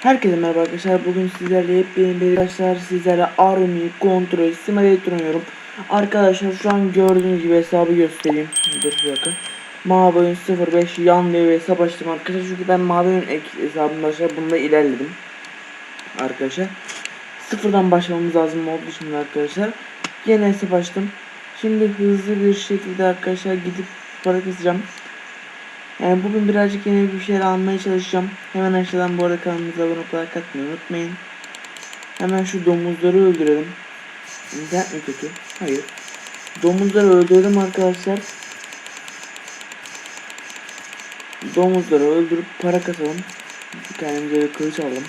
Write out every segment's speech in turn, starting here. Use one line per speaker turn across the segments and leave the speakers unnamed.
Herkese merhaba arkadaşlar. Bugün sizlerle yepyeni bir arkadaşlar sizlere Army Control Simulator oynuyorum. Arkadaşlar şu an gördüğünüz gibi hesabı göstereyim. Dur bir. Mavi oyun 05 yan bir hesap açtım arkadaşlar. Çünkü ben mavi oyun hesabımda arkadaşlar bunda ilerledim. Arkadaşlar. Sıfırdan başlamamız lazım olduğu için arkadaşlar. Yeni hesap açtım. Şimdi hızlı bir şekilde arkadaşlar gidip para keseceğim. Yani bugün birazcık yeni bir şeyler almaya çalışacağım. Hemen aşağıdan bu arada kanalımıza abone olarak katmayı unutmayın. Hemen şu domuzları öldürelim. İnternet mi kötü? Hayır. Domuzları öldürelim arkadaşlar. Domuzları öldürüp para kasalım. Kendimize bir kılıç alalım.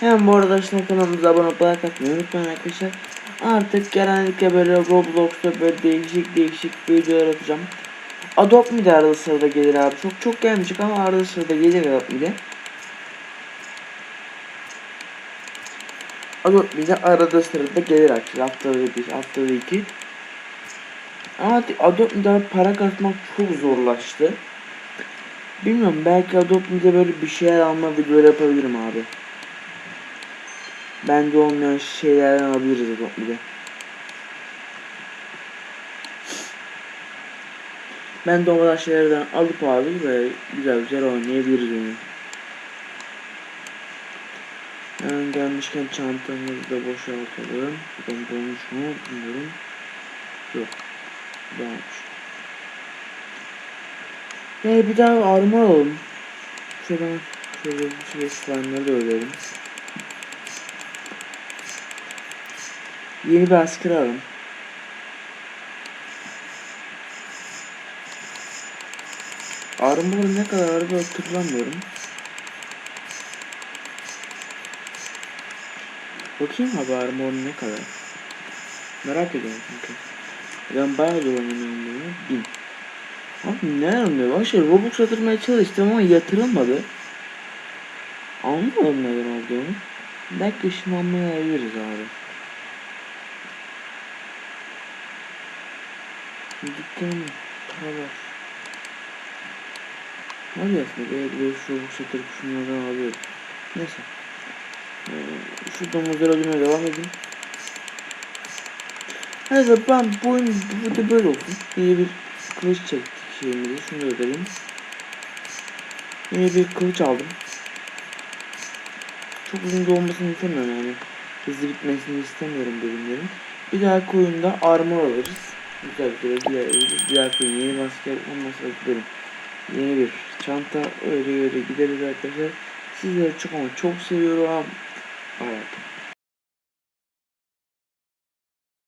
Hemen bu arada aşağıdan kanalımıza abone olarak katmayı unutmayın arkadaşlar. Artık genellikle böyle Roblox'ta böyle değişik değişik videolar atacağım. Adopt mi de arada sırada gelir abi. Çok çok gelmeyecek ama arada sırada gelir Adopt mi de. Adopt mi de arada sırada gelir arkadaşlar. Haftada bir, haftada iki. Ama Adopt mi de para kasmak çok zorlaştı. Bilmiyorum belki Adopt mi de böyle bir şeyler alma videoları yapabilirim abi. Bence olmayan şeylerden alabiliriz Adopt mi Ben de o şeylerden alıp abi böyle güzel güzel oynayabiliriz onu. Hemen gelmişken çantamızı da boşaltalım. Buradan dolmuş mu bilmiyorum. Yok. Dolmuş. Ve bir daha armor alalım. Şuradan şöyle bir şey slime'ları da ölelim. Yeni bir asker alalım. Armor ne kadar harbi hatırlamıyorum. Bakayım abi armor ne kadar. Merak ediyorum çünkü. Ben bayağı zor oynuyorum bunu. Bin. Abi ne anlıyor? Bak şey Robux yatırmaya çalıştım ama yatırılmadı. Anlamadım neden olduğunu. Belki ışınlanmayabiliriz abi. Dükkanım para var. Hadi aslında böyle bir şu satır şunlardan alıyorum. Neyse. Ee, şu domuzları öldürmeye devam edeyim. Neyse ben bu oyun bu da böyle olsun. İyi bir kılıç çektik şeyimizi. Şunu da ödelim. İyi bir kılıç aldım. Çok uzun da olmasını istemiyorum yani. Hızlı bitmesini istemiyorum bölümlerin. Bir dahaki oyunda armor alırız. Güzel. Bir dahaki oyun yeni maske olmasa gidelim. Yeni bir çanta öyle öyle gideriz arkadaşlar. Sizleri çok ama çok seviyorum. Evet.